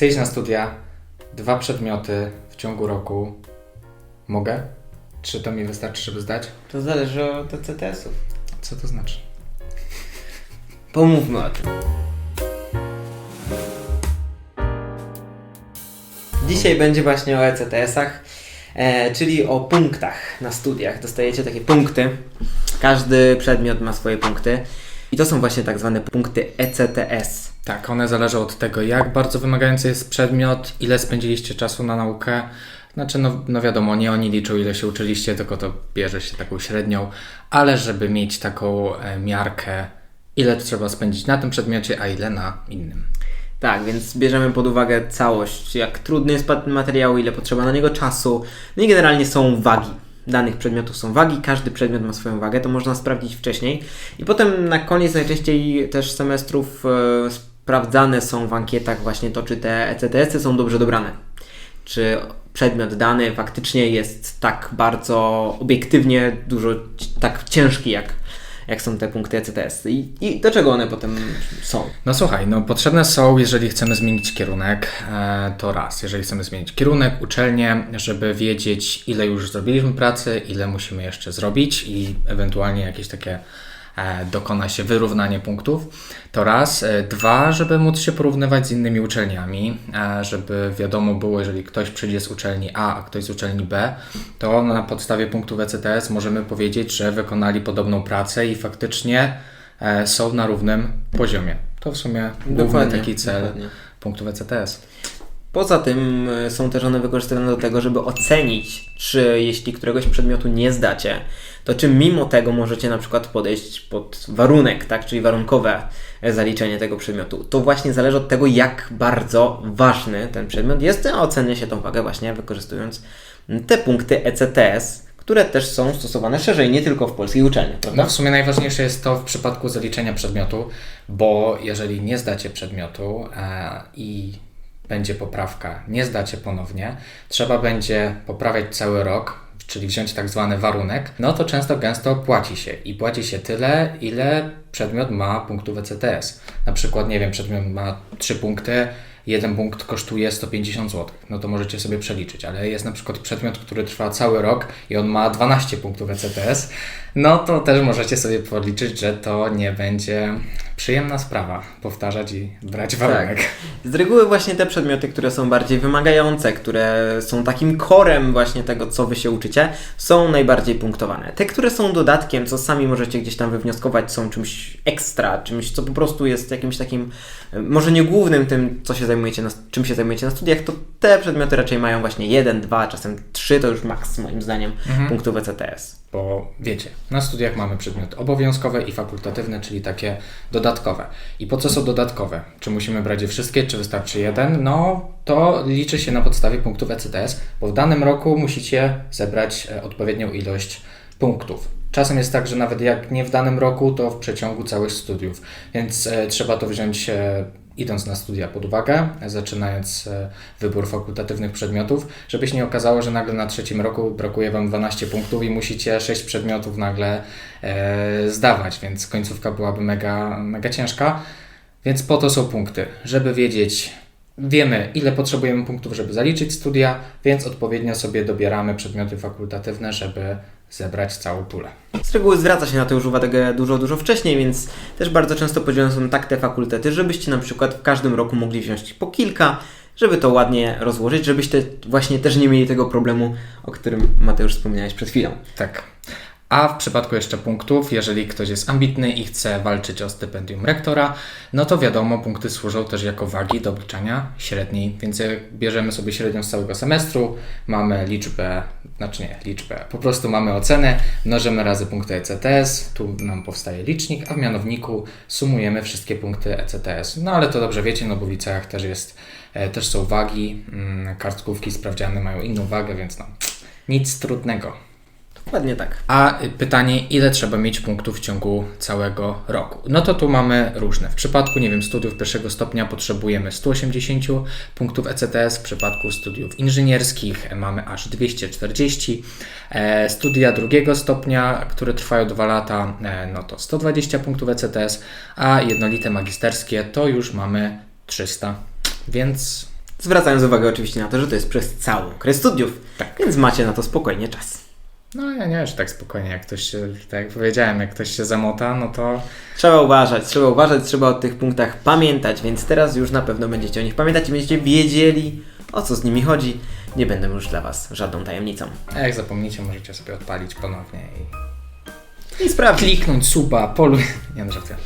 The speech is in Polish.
Chcę iść na studia, dwa przedmioty w ciągu roku. Mogę? Czy to mi wystarczy, żeby zdać? To zależy od ECTS-ów. Co to znaczy? Pomówmy o tym. Dzisiaj będzie właśnie o ECTS-ach, e, czyli o punktach na studiach. Dostajecie takie punkty. Każdy przedmiot ma swoje punkty. I to są właśnie tak zwane punkty ECTS. Tak, one zależą od tego, jak bardzo wymagający jest przedmiot, ile spędziliście czasu na naukę. Znaczy, no, no wiadomo, nie oni liczą, ile się uczyliście, tylko to bierze się taką średnią, ale żeby mieć taką e, miarkę, ile trzeba spędzić na tym przedmiocie, a ile na innym. Tak, więc bierzemy pod uwagę całość, jak trudny jest materiał, ile potrzeba na niego czasu. No i generalnie są wagi. Danych przedmiotów są wagi, każdy przedmiot ma swoją wagę, to można sprawdzić wcześniej. I potem na koniec najczęściej też semestrów e, sprawdzane są w ankietach właśnie to, czy te ECTS-y są dobrze dobrane. Czy przedmiot dany faktycznie jest tak bardzo obiektywnie dużo tak ciężki, jak, jak są te punkty ECTS. I, I do czego one potem są? No słuchaj, no potrzebne są, jeżeli chcemy zmienić kierunek, e, to raz, jeżeli chcemy zmienić kierunek, uczelnię, żeby wiedzieć, ile już zrobiliśmy pracy, ile musimy jeszcze zrobić i ewentualnie jakieś takie dokona się wyrównanie punktów, to raz. E, Dwa, żeby móc się porównywać z innymi uczelniami, e, żeby wiadomo było, jeżeli ktoś przyjdzie z uczelni A, a ktoś z uczelni B, to na podstawie punktów ECTS możemy powiedzieć, że wykonali podobną pracę i faktycznie e, są na równym poziomie. To w sumie główny Dokładnie, taki cel dokładnie. punktów E ECTS. Poza tym y, są też one wykorzystywane do tego, żeby ocenić, czy jeśli któregoś przedmiotu nie zdacie, to czy mimo tego możecie na przykład podejść pod warunek, tak, czyli warunkowe e, zaliczenie tego przedmiotu. To właśnie zależy od tego, jak bardzo ważny ten przedmiot jest, a ocenia się tą wagę właśnie wykorzystując te punkty ECTS, które też są stosowane szerzej, nie tylko w polskich uczelniach, prawda? No w sumie najważniejsze jest to w przypadku zaliczenia przedmiotu, bo jeżeli nie zdacie przedmiotu e, i będzie poprawka, nie zdacie ponownie, trzeba będzie poprawiać cały rok, czyli wziąć tak zwany warunek, no to często gęsto płaci się i płaci się tyle, ile przedmiot ma punktów ECTS. Na przykład, nie wiem, przedmiot ma 3 punkty, jeden punkt kosztuje 150 zł. No to możecie sobie przeliczyć, ale jest na przykład przedmiot, który trwa cały rok i on ma 12 punktów ECTS, no to też możecie sobie podliczyć, że to nie będzie przyjemna sprawa powtarzać i brać warunek. Z reguły właśnie te przedmioty, które są bardziej wymagające, które są takim korem właśnie tego, co wy się uczycie, są najbardziej punktowane. Te, które są dodatkiem, co sami możecie gdzieś tam wywnioskować, są czymś ekstra, czymś, co po prostu jest jakimś takim, e, może nie głównym tym, co się zajmujecie na, czym się zajmujecie na studiach, to te przedmioty raczej mają właśnie jeden, dwa, czasem trzy, to już maks moim zdaniem punktów E ECTS. Bo wiecie, na studiach mamy przedmioty obowiązkowe i fakultatywne, czyli takie dodatkowe. I po co są dodatkowe? Czy musimy brać je wszystkie, czy wystarczy jeden? No, to liczy się na podstawie punktów ECTS, bo w danym roku musicie zebrać e, odpowiednią ilość punktów. Czasem jest tak, że nawet jak nie w danym roku, to w przeciągu całych studiów. Więc e, trzeba to wziąć e, idąc na studia pod uwagę, zaczynając e, wybór fakultatywnych przedmiotów, żeby się nie okazało, że nagle na trzecim roku brakuje Wam 12 punktów i musicie 6 przedmiotów nagle e, zdawać, więc końcówka byłaby mega, mega ciężka. Więc po to są punkty, żeby wiedzieć, wiemy ile potrzebujemy punktów, żeby zaliczyć studia, więc odpowiednio sobie dobieramy przedmioty fakultatywne, żeby zebrać całą pulę. Z reguły zwraca się na to już uwagę dużo, dużo wcześniej, więc też bardzo często podzielone są tak te fakultety, żebyście na przykład w każdym roku mogli wziąć po kilka, żeby to ładnie rozłożyć, żebyście właśnie też nie mieli tego problemu, o którym Mateusz wspomniałeś przed chwilą. Tak. A w przypadku jeszcze punktów, jeżeli ktoś jest ambitny i chce walczyć o stypendium rektora, no to wiadomo, punkty służą też jako wagi do obliczania średniej, więc jak bierzemy sobie średnią z całego semestru, mamy liczbę, znaczy nie liczbę, po prostu mamy ocenę, mnożymy razy punkty ECTS, tu nam powstaje licznik, a w mianowniku sumujemy wszystkie punkty ECTS. No ale to dobrze wiecie, no bo w liceach też jest, e, też są wagi, mm, kartkówki sprawdziane mają inną wagę, więc no nic trudnego. Dokładnie tak. A pytanie, ile trzeba mieć punktów w ciągu całego roku? No to tu mamy różne. W przypadku, nie wiem, studiów pierwszego stopnia potrzebujemy 180 punktów ECTS, w przypadku studiów inżynierskich mamy aż 240. E, studia drugiego stopnia, które trwają 2 lata, e, no to 120 punktów ECTS, a jednolite magisterskie to już mamy 300. Więc Zwracając uwagę oczywiście na to, że to jest przez cały okres studiów, Tak. więc macie na to spokojnie czas. No ja nie, że tak spokojnie, jak ktoś się, tak jak powiedziałem, jak ktoś się zamota, no to Trzeba uważać, trzeba uważać, trzeba o tych punktach pamiętać, więc teraz już na pewno będziecie o nich pamiętać i będziecie wiedzieli, o co z nimi chodzi. Nie będę już dla Was żadną tajemnicą. a jak zapomnicie, możecie sobie odpalić ponownie i I sprawdź. kliknąć suba, polu... Nie no, żartuję.